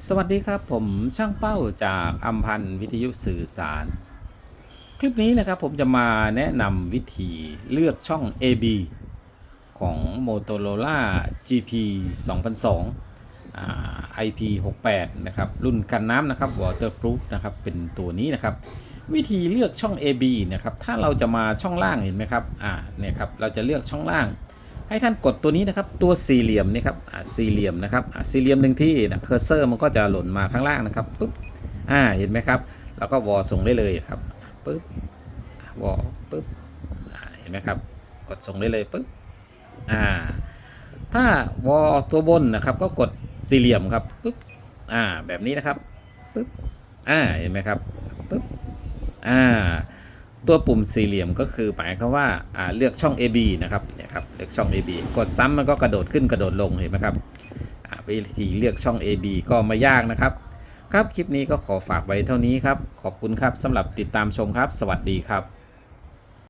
สวัสดีครับผมช่างเป้าจากอัมพันธ์วิทยุสื่อสาร คลิปนี้นะครับผมจะมาแนะนำวิธีเลือกช่อง AB ของ Motorola GP 2002อ่า IP 68 นะครับรุ่นกันน้ำนะครับ waterproof นะครับเป็นตัวนี้นะครับ วิธีเลือกช่อง AB นะครับถ้าเราจะมาช่องล่างเห็นไหมครับอ่าเนี่ยครับเราจะเลือกช่องล่าง ให้ท่านกดตัวนี้นะครับ ตัวสี่เหลี่ยมนี่ครับสี่เหลี่ยมนะครับสี่เหลี่ยมหนึ่งที่เคอร์เซอร์มันก็จะหล่นมาข้างล่างนะครับปุ๊บอ่าเห็นไหมครับ แล้วก็วอส่งได้เลยครับปุ๊บวอปุ๊บเห็นไหมครับ กดส่งได้เลยปุ๊บอ่าถ้าวอตัวบนนะครับ ก็กดสี่เหลี่ยมครับปุ๊บอ่าแบบนี้นะครับปุ๊บอ่าเห็นไหมครับปุ๊บอ่า ตัวปุ่มสี่เหลี่ยมก็คือหมายความว่าเลือกช่อง AB นะครับเนี่ยครับเลือกช่อง AB กดซ้ำมันก็กระโดดขึ้นกระโดดลงเห็นไหมครับวิธีเลือกช่อง AB ก็ไม่ยากนะครับ ครับคลิปนี้ก็ขอฝากไว้เท่านี้ครับ ขอบคุณครับสำหรับติดตามชมครับ สวัสดีครับ